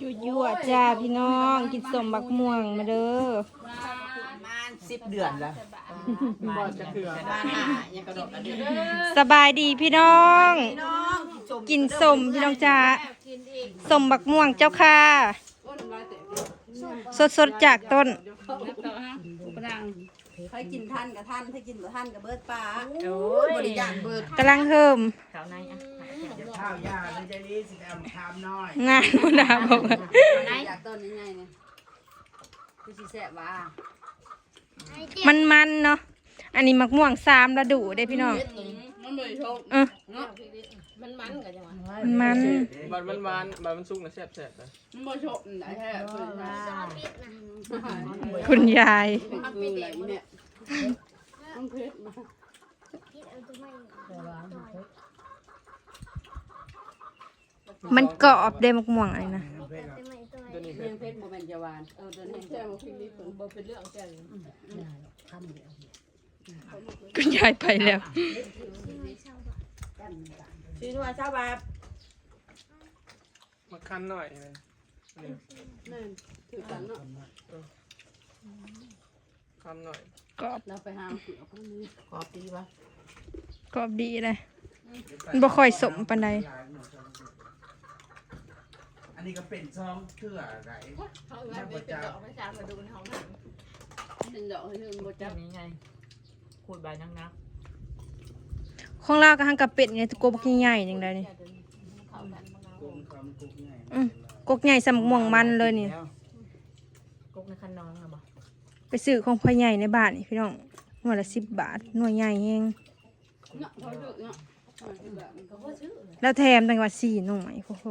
ยั่วยั่วๆจ้าพี่น้อง กินสมบักม่วงมาเด้อประมาณสิบเดือนแล้วบ่จะเกลือประมาณหน้ายังกระโดดกระเดื่องสบายดีพี่น้องพี่น้องกินสมพี่น้องจ้าสมบักม่วงเจ้าค่ะสดสดๆจากต้น ใครกินท่านกับท่านถ้ากินบ่ท่านกับเบิดปลาโอ้ยบริยานเบิดกำลังเฮิมข้าวในอะ ข้าวยาเลยจะนี้สิแอมคามน้อยงานมุนาบอกว่าอยากต้นนี้ไงเนี่ยคือสิแซ่บว่ามันมันๆเนาะอันนี้มักม่วงสามระดูได้พี่น้องมันบ่ชมเออมันมันกันจังหวะมันบันมันมันบันมันสุกนะแซ่บแซ่บนะมันบ่ชมได้แท้เพิ่นว่าคุณยายมันมีอะไรเนี่ยมันเผ็ดมา มันกรอบได้มักม่วงอะไรนะตัวนี้เมียงเผ็ดบ่แม่นจะหวานเออตัวนี้แซ่บบ่พริกนี่เพิ่นบ่เป็นเรื่องแซ่บคุณยายไปแล้วซีนัวชาวบ้านมาคั้นหน่อยเลยนี่แม่นถือกันเนาะคั้นหน่อยกรอบเราไปหาเสือพวกนี้ขอปีวะกรอบดีเลยมันบ่ค่อยสมปานใดอั นนี้ก็เป็นซองเชื่ออะไรเขาว่าเป็นดอกไปสามมาดูในห้องน้ำเป็นดอกให้เพิ่นบ่จัจับบนี้ไงขูดใบนักนักของเราก็หังกับเป็ดไงตะโกบกใหญ่ๆอย่างใดนี่กุ้งคำกุ้งไงอืมกกใหญ่สำม่วงมันเลยนี่กุ๊กในคันน้องนะบ่ไปซื้อของพ่อใหญ่ในบ้านนี่พี่น้องหน่วยละสิบบาทหน่วยใหญ่เองเนาะเขาซื้อเนาะเขาซื้อแบบมันก็บ่ซื้อแล้วแถมตั้งว่าสี่หน่วยพวกเขา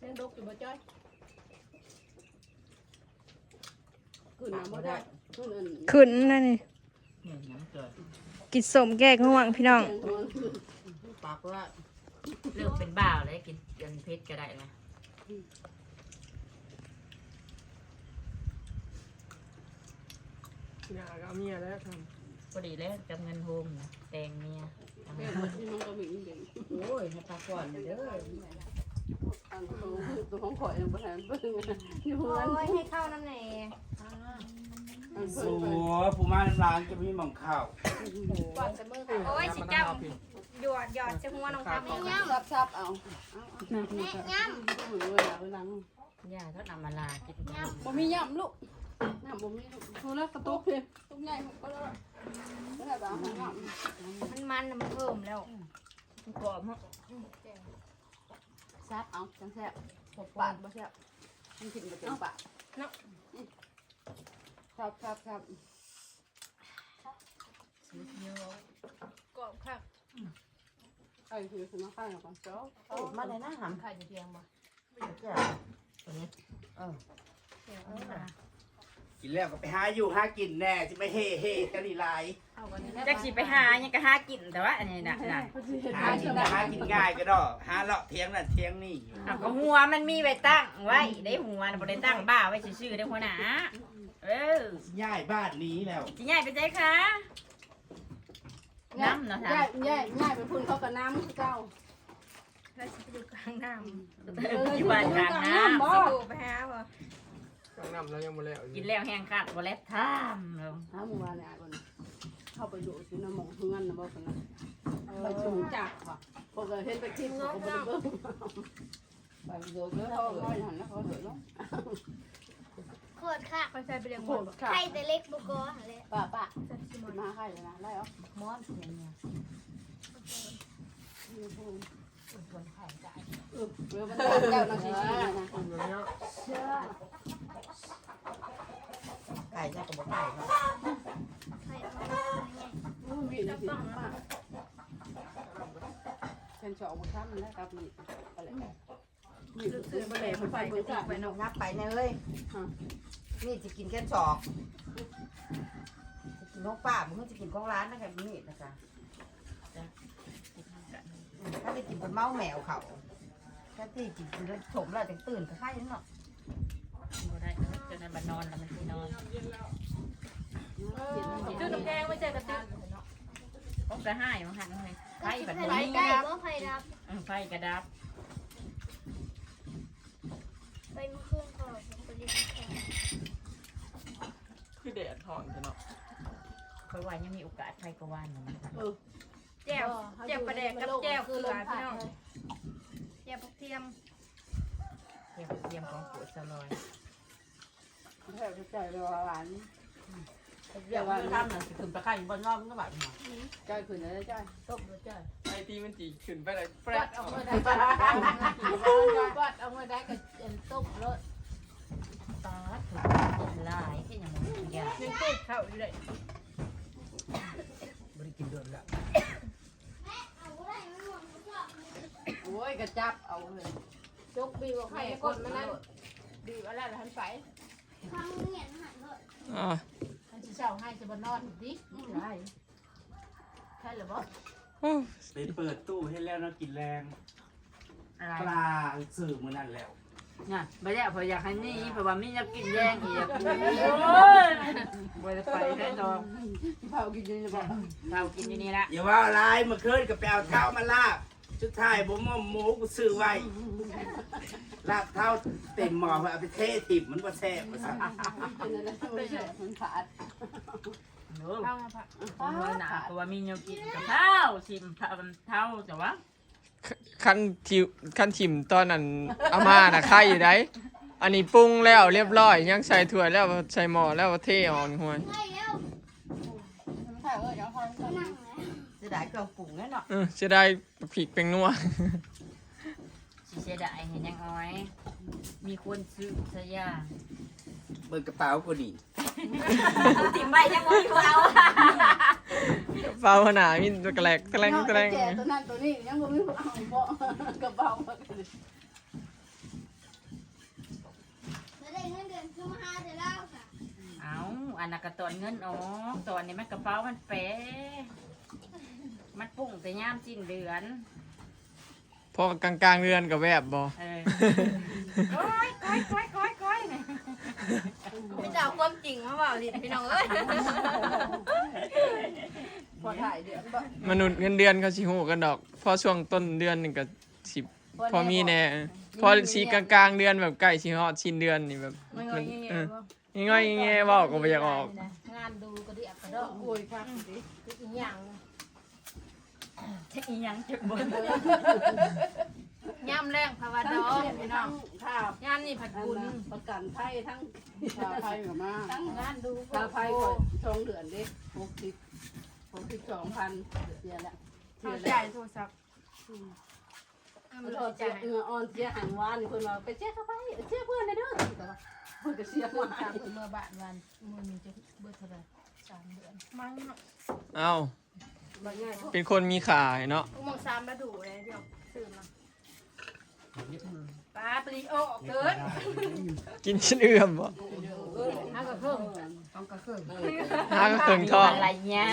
แม่งดกอยู่บ่ จ้อยขึ้นน้ำบ่ได้ขึ้นอันขึ้นนั่นนี่เนี่ยน้ำเกิดกินสมแกงง่วงพี่น้องปากว่าเรื่องเป็นบ่าวเลยกินยันเพชรก็ได้นะยาก็เอาเมียแล้วทพอดีแล้วกับเงินโฮมนะแตงเมียแม่ที่มันก็มีเด็กโอ้ยให้ปากก่อนเด้อ อันตัวตัวของข่อยยังบ่ทันเบิ่งอยู่โอ้นั่นยให้เข้าน้ำแหน่อันสัเพิ่นวผู้มาร้านจะมีหม่องข้าวก่อนจะมือค่ะโอ้ยสิจับหยอดหยอดจะหัวน้องทำเองซับซับเอาเอาเอาแม่ย่ำมือเวลาเวลาย่าทอดน้ำมาลากินกันบ่มีย่ำลูกน้ำบ่มีลูกโทรศกระตุกเพิ่นตุกใหญ่ก็แล้วบ่ได้บ่เอาย่ำมันมันมันเพิ่มแล้วกรอบฮะ ซับเอาจังแซ่บปาดบ่แซ่บมันกินบ่เต็มปากเนาะครับครับครับกรอบค่ะไอ้คือคือมาข้างก่อนเจ้ามาเลยนะหำไข่จะเทียงบ่ตัวนี้เออ กินแล้วก็ไปหาอยู่หากินแน่จะไม่เฮ่เฮ่กันนี่ลายเอากันนี่จักสิไปหายังก็หากินแต่ว่าอันนี้น่ะน่ะหากินหากินง่ายก็ดอกหาเลาะเทียงนั่นเทียงนี่เอาก็หัวมันมีไว้ตั้งไว้ได้หัวน่ะบ่ได้ตั้งบ้าไว้ซื่อๆได้หัวหน้าเออย้ายบ้านนี้แล้วสิย้ายไปใจคะน้ำเนาะย่าท่านย่าย่าไปพุ่นเขากับน้ำคือเจ้าแล้วสิไปอยู่กลางน้อยู่บ้านกลางน้ำสิดูไปหาบ่ กลางน้ำแล้วยังบ่แล้วำกินแล้วแห้งขาดบ่แล้วท่ามแล้วถ้ามึงว่าเนี่ยคนเข้าไปดูสินะมองเฮือนนะบ่คนนั้นไปสูงจักค่ะพวกเห็นไปคลิปเขาก็บ่ได้เบิ่งไปดูเด้อเขาก็หันแล้วเขาเดือดร้อนโคตรค่ะไปใส่ไปเลี้ยงหโคมดตรค่ะไข่แต่เล็กบุกอเลยป้าป้ามาให้เลยนะได้เหรอม้อนเนี่ยเนี่ยเออเรือมันเจ้านาทีชีนะ อยู่แล้ว ไก่จะก็บ่ไก่เนาะไข่มันไงมีนาทีป้าเป็นสองบุญท่านนะครับนี่อะไรนี่คือไปเลยไปเบิ่งจ้ะไปนกนับไปเลยนี่จะกินแค่สอกกินนกป้ามึงจะกินของร้านนะครับนี่นะจ๊ะถ้าได้กินเป็นเมาแมวเขาถ้าที่กินกินแล้วถมแล้วจะตื่นก็ไข้นาะบ่ได้จ นนั้นบันนอนแล้วมันที่นอนจุดน้ำแกงไม่เจอกระติกพบกระห้ายมาหันเลยไฟแบบไฟนี้ได้บ่ไฟดับเออไฟกระดับ ไปเมื่อคืนพอผมไปเรียนแข่งคือแดดถอนกันเนาะคอยว่ายังมีโอกาสไฟกระวานอยู่นะแจ่วแจ่วปลาแดกกับแจ่วเกลือพี่น้องแจ่วผักเทียมเทียมเทียมของปูสลอย แถวจะใจเลยหวานเรียกว่าทำน่ะสิขึ้นไปข้างบนนอกมันก็แบบนี้ใจขึ้นแล้วใจต้มด้วยจ้ะไอตีมันจีขึ้นไปเลยแฟรปัดดเอาเมื่อใดปัดเอาเมื่อใดก็ต้มรสตาถูกต้มลายแค่ยังมันยากยังตุ้ยเข้าอยู่เลยบริกินเดือดละโอ้ยกระจับเอาเลยจกบีบให้กดมันนั่นบีบอะไรล่ะทันไป ทางเงียนหันเลยอ่าทันจะเช่าให้จะมานอนดิใช่ใช่หรือเปล่าโอ้ไปเปิดตู้ให้แล้วเนาะกินแรงอะไรปลาสื่อมือนั่นแล้วน่ะไม่ได้เพราะอยากให้นี่เพราะว่ามีอยากกินแย่งอีกอยากกินโอ้ยบ่ได้ไปแน่นอนเผากินจะบอกเรากินอยู่นี่ละอย่าว่าอะไรเมื่อคืนก็ไปเอาเท้ามาลาบ ชุดท้ายบ่ม่อมหมูกูซื้อไว้ลาบเท้าเต็มหม้อเพื่อเอาไปเททิบมันบ่แซ่บว่าซั่นเป็นอะไรไม่ใช่มันขาดโอ้เอามาผักเมื่อหนาเพราะว่ามีอยากกินกับข้าวชิมข้าวเท่าแต่ว่าขั้นทิวขั้นทิมตอนนั้นอาม่าน่ะใครอยู่ได้อันนี้ปรุงแล้วเรียบร้อย ยังใส่ถ้วยแล้วใส่หม้อแล้วเทออกห่วย ไม่แล้วมันขาดเออเดี๋ยวพอนั่งนะจะได้เครื่องปรุงแน่เนาะเออจะได้ผิกเป็นนัว สิเสียดายเห็นยังอ้อย มีคนซื้อซะย่างเบิกกระเป๋ากูนี่ติ่มใบยังบ่อยู่เอาเฝ้าหนามีตะแกลกตะแกลงตะแกลงแก่ตัวนั้นตัวนี้ยังบ่มีเอาเบาะกระเป๋าแล้วได้เงินเดือนคือมาหาแต่เล่าค่ะ เอาอันนั้นก็ตอนเงินอ๋อตอนนี้มันกระเป๋ามันแปะ มันปุ่งแต่ยามสิ้นเดือน พอกลางกลางๆเดือนกับแวบบ่เออก้อยก้อยก้อยก้อยก้อยเนี่ยพี่จะเอาความจริงมาเปล่าดิพี่น้องเอ้ยพอถ่ายเดือนบ่มนุษย์เงินเดือนเขาสิฮู้กันดอก พอช่วงต้นเดือนนี่ก็สิพอมีแน่พอสีกลางกลางๆเดือนแบบใกล้สิฮอดสิ้นเดือนนี่แบบมันมันเงี้ยเออๆบ่ง่อยๆแง่ๆเว้าก็บ่อยากออก งานดูก็ดิอักกระดอกโอ้ยครับดิคืออีหยัง เช็คอีหยังเช็คเบนย่ำแรงภาวะดอพี่น้องข้าวย่ำนี่ผัดบุญประกันไทยทั้งชาวไทยกับมาทั้งงานดูชาวไทยก็สองเดือนเด็กหกสิบหกสิบสองพันเสียแล้วเสีเข้ายแล้ใจวโทรศัพท์เอามัมานโทโทรษใจเสียเงืออ่อนเสียหันวานคนมาไปเช็คเข้าไปเช็คเพื่อนเลยเด้อแต่ว่าเพื่อนก็เสียเมื่มาอเมื่อบ้านวันมือมีจะเบิดเท่าไหร่สามเดือนมั้งเนาะเอ้า บางง่ายเป็นคนมีขายเนาะกูมองสามแล้วดูเลยเดี๋ยวซื้อมาปลาปลีโอเกิดกินชิ้นเอื้อมบ่ห้ากับเพิ่มต้องกับเพิ่มหาก็เคิงท้องอะไรเนี่ย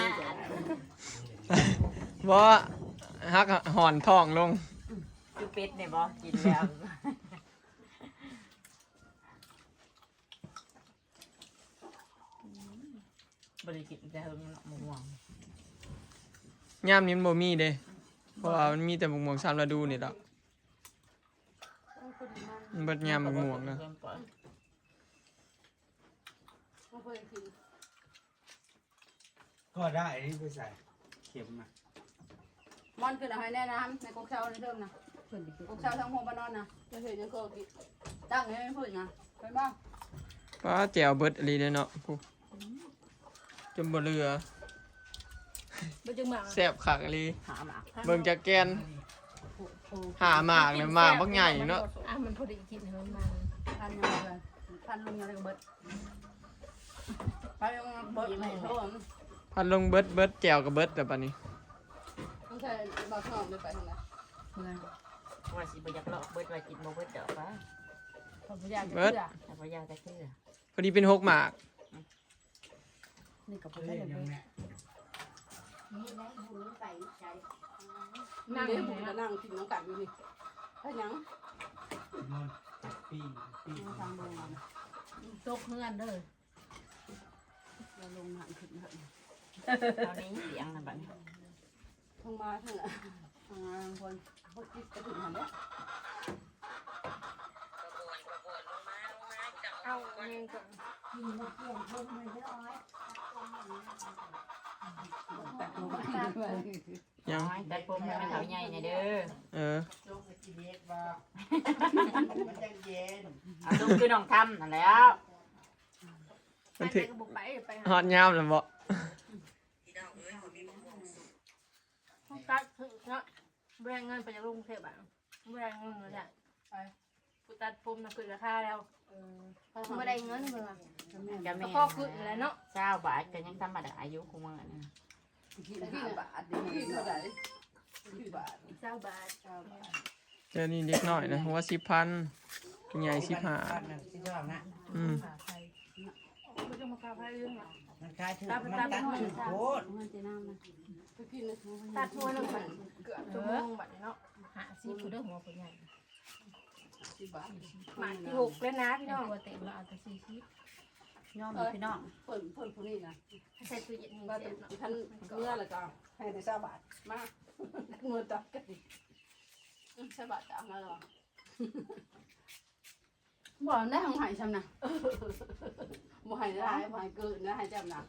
บ่ฮักหอนท้องลงจูเป็ดเนี่ยบอกินแล้วบริกินแต่เฮิงเนาะมะม่วง ยามนี้มันบ่มีเด้ เพราะว่ามันมีแต่หมกม่วงสามฤดูนี่ดอกมันเบิดยามหมกม่วงนะก็ได้นี่ไปใส่เข็มอะมอนขึ้นเอาให้แน่นะในกกเช้าในเทิมนะกกเช้าทั้งห้องบ้านนอนนะจะเห็นยังก็กิตั้งให้ไม่พูดนะไปบ้างป้าแจ๋วเบิดอีหลีเด้เนาะผู้จนบ่เหลือ บ่จึงมาแซ่บคักอีหลีหาหมากเบิ่งจากแกน หาหมากเลยหมากบักใหญ่เนาะอะมันพอดีกินเฮิมมันพันยังไงพันลุงยังไงก็เบิดไปยังเบิดไม่โทษพันลงเบิดเบิดแจ๋วก็เบิดแต่บัดนี้ต้องใช้บอกน้องเลยไปทางไหนว่าสิบ่อยากเลาะเบิดว่ากินบ่เบิดดอกปะพอพยายามจะเชื่อแต่บ่อยากจะคือพอดีเป็นหกหมากนี่กับเฮ้เพื่ยอ นยังเลยแม่นั่งเนี่ยผมก็นั่งกินน้ำกัดอยู่นี่ถ้ายังนอนปีปีทางลงมาตกเฮือนเด้อเราลงมาขึ้นตอนนี้เสียงนะบัดนี้มาเถอะอ่าคนพวกคิดจะถึงหันแล้วเอาเองก่อนแต่ตัวมัน ด้วยยังดัดผมให้มันเท่าใหญ่เนี่ยเด้อเออลูกไปกินเล็กบ่มันจังเย็นเอาลูกคือน้องทำนั่นแหล้วมันไปถึงก็บอกไปไปฮอดยามแล้วบ่ห้องตัดเนาะแบ่งเงินไปจากกรุงเทพอะแบ่งเงินเลยอะไปกูตัดผมนะขึ้นราคาแล้ว ไม่ได้เงินเบื่อจะก็แม่พอขึ้นแล้วเนาะเจ้าบาทก็ยังธรรมดาอายุคงมื้อนะกินห้าบาทเดี๋ยวกินเท่าไหร่กี่บาทเจ้าบาทเก้าบาทเจอนี่เล็กน้อยนะหัว10,000เป็นใหญ่15บ้านน่ะสิชอบนะอืมไม่ต้องมาพาพายเรื่องหรอกมันคล้ายถือมันตัดถือโคตรมันจะน้ำนะไปกินนะตัดหัวหนึ่งบัดเกือบชั่วโมงบัดเนาะหาซีฟู้ดหัวคนใหญ่ สิบบาทหมาที่หกแล้วนะพี่น้องตัวเต็มแล้วเอาแต่ซีชีสย่อมอยู่พี่น้องเพิ่นเพิ่นผู้นี้นะใส่ตู้เย็นมีว่าเสร็จเนาะท่านเมื่อแล้วก็ให้ได้สาบาทมาเงินตัดกันดิสาบาทตามแล้วหรอบอกได้ทางหายชำนะบ่หายได้บ่หายเกินนะหายจำนะ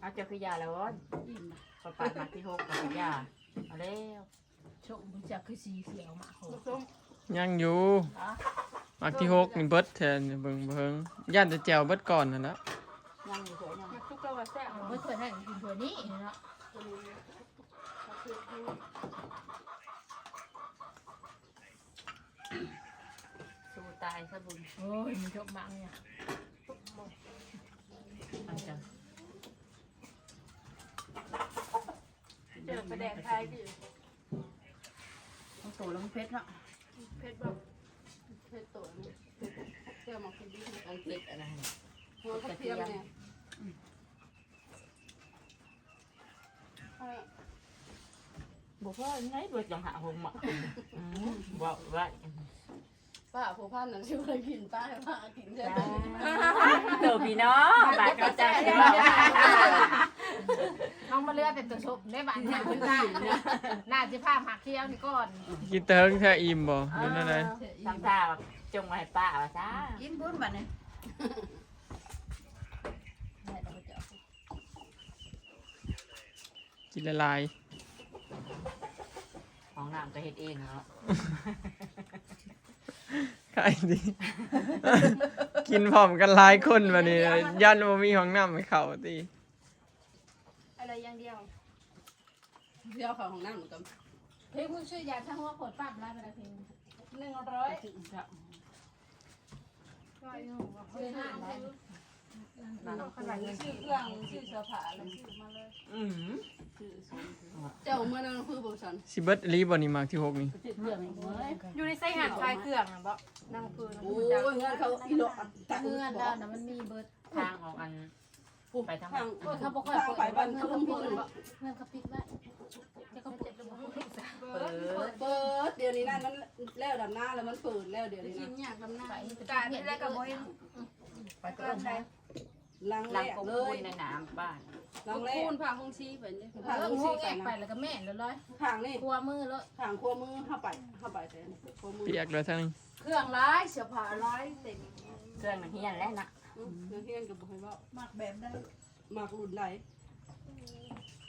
เอาเจ้าคือยาแล้วบ่อนะพอปาดมาที่หกก็คือยาเอาแล้วชมมันจะคือสีเขียวมาโห ยังอยู่มักที่หกนี่เบิดแทนเบิ่งเบิ่งย่านแต่แจวเบิดก่อนนั่นแหละยังอยู่สวยยังมันทุกตัวแซ่บไม่เคยให้กินตัวนี้เนาะสู้ตายซะบุญโอ้ยมันชอบมากเนี่ยอันจังเจอประแดงไทยดิต้องโตแล้วมันเพชรเนาะ เพชรบอกเผ็ดตัวนี่เที่ยวมากินดีอันเพชรอะไรหัวกระเทียมเนี่ยบอกว่าไงด้วยจังหาหงมาอืมบอกว่าป้าผู้พันน่ะชื่ออะไรกินป้าให้ป้ากินใช่ไหมเติบพี่น้องบาดเข้าใจ แล้วน้องมาเลือดแต่ตัวชบได้บ้านเนี่ยเพิ่นได้น่าจะผ้าผักเที่ยวนี่ก่อนกินเติงแท้อิ่มบ่หรืออะไรทำท่าแบบจงมาให้ป้าว่าจ้ากินบุญบัดนี้กินละลายของน้ำก็เฮ็ดเองเนาะใครดีกินพร้อมกันหลายคนบัดนี้ย่านบ่มีห้องน้ำให้เข้าติ อะไรอย่างเดียว เที่ยวเขาของน้ำเหมือนกันเฮ้ยคุณช่วยยาทั้งหัวขดปั๊บไล่ไปละเพลงหนึ่งร้อยร้อยหนึ่งคือห้าได้ขนาดนี้ชื่อเครื่องชื่อเสื้อผ้าอะไรชื่อมาเลยอืมชื่อเจ้าเมื่อนั้นคือบุษันสิเบิดอีหลีบ่นี่มักที่หกนี่ชื่อเครื่องเอ้ยอยู่ในไส้ห่างคลายเครื่องนะบ่นั่งพื้นโอ้ยเงินเขาอีหลอกตังเพื่อนด้านนะมันมีเบิร์ดทางของอันไปทางโอ้ยเขาบอกว่าไปบ้านเพื่คือนนเขาเพื่ปิอนดบ่เพื่อนเขาปิดไว้ จะเขาเปิดระบบเปิดเปิดเดี๋ยวนี้นั่นมันแล้วดำหน้าแล้วมันเปิดแล้วเดี๋ยวนี้กินนะยากลำหน้าการที่แรกกับโมยไปก็เอิ้นนะลังแรลังกกงเลคุยยในน้ำบ้านลังแรกคูณพาคงชี้ไปเนี่ยทางเออลูกโง่ซีแงกันไปนะแล้วก็แม่แล้วร้อยทางนี่กลัวมือแล้วทางขั้วมือเข้าไปเข้าไปแต่ขั้วมือเปียกเลยทั้งนี้เครื่องร้ายเสื้อผ้าร้ายเต็มเครื่องมันเฮียนแล้วนะเรื่องเฮียนกับบุคคลว่าหมักแบบได้มากรุ่นไหน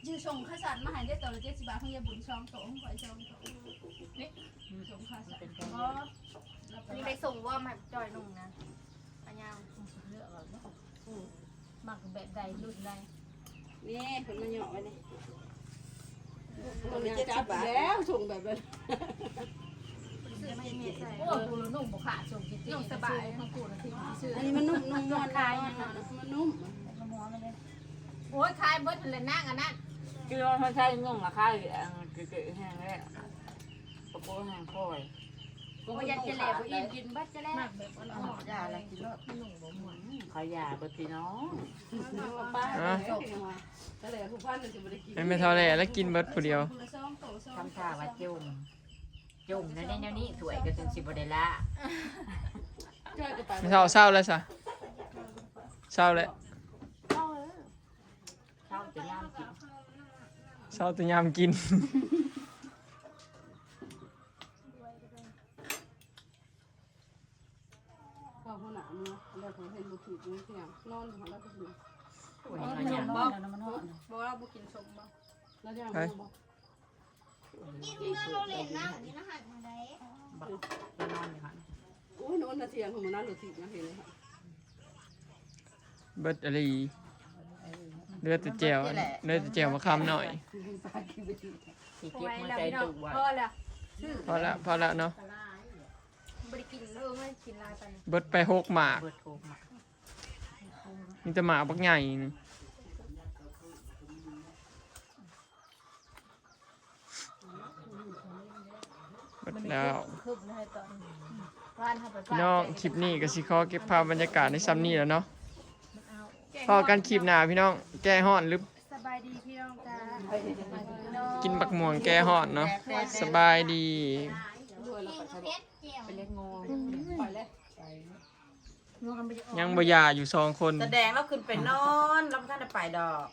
ยือส่งข้าวสารมาให้ได้ตัวละเจ็ดสิบบาทของยายบุญช่องโตของข่อยช่องโตนี่ส่งข้าวมันสารเป็นแค่อ๋อนี่ได้ส่งว่ามาจอยนุ่งนะปัญญาเลือกเอาเนาะมักแบบใดรุ่นใดนี่คนมันเหยาะไว้นี่มันจะจับแล้วส่งแบบนั้นซื้อมาเมียใส่โอ้กูนุ่งบ่ขาดส่งจริงๆนุ่งสบายของกูนะที่ซื้ออันนี้มันนุ่มนุ่มนวลคายมันนุ่มโอ้ยคายเบิดเลยนั่งอันนั้น คือมันใช่งงอะค่ะเก๋ๆแห้งแล้วกระโปรงแห้งค่อยกูอยากจะแหลกอีกินบัดจะแหลกแบบอ่อนยาอะไรกินรสๆนุ่งบ่ม่วนเขายาบิดพี่น้องป้าก็เลยผู้พันจะไม่ได้กินให้แม่เท่าแลแล้วกินเบิดผู้เดียวทำท่าว่าจุ่มจุ่มนั่นนี่นั่นนี่สวยก็จนสิบเดละช่วยกันไม่เท่าเศร้าแล้วซะเศร้าแล้วเข้าจะย่ามกิน เช้าแตะยามกินข้าวหัวหน้ามือแล้วผมเห็นบุตรอยู่เที่ยงนอนอยู่แล้วก็อยู่โอ้ยมันยังบ่แล้วมันฮอดบอกเราบุกินสมบ่แล้วยังไปบอกนี่เงินเราเล่นนะนี่นะหักมาได้บ่แล้วนอนอยู่หั่นโอ้ยนอนนาเทียงของมันนั่นหรือสินะเห็นเลยค่ะเบิดอะไร เลือดแต่แจวเลือดแต่แจวมาคำหน่อย สิเอาเก็บไว้หัวแล้วใจพี่น้องตุกไว้พอแล้วพอละพอละเนาะบริกินเออไม่กินลายไปเบิดไปหกหมากเบิดโทรมามีแต่หมาบักใหญ่นี่เบิดแล้ว คืบเลยตอนร้านทำไปพี่น้องคลิปนี้ก็สิขอเก็บภาพบรรยากาศในซ้ำนี้แล้วเนาะ พอกันคลิปหน้าพี่น้อง แก้ฮ้อนหรือสบายดีพี่น้องจ้ากินบักม่วงแก้ฮ้อนเนาะสบายดีด้วยแล้วไปใช้เพชรเจียวไปเล่นงูไปแล้วยังบ่ยาอยู่สองคน แสดงแล้วขึ้นไปนอนแล้วบ่ทันได้ไปดอก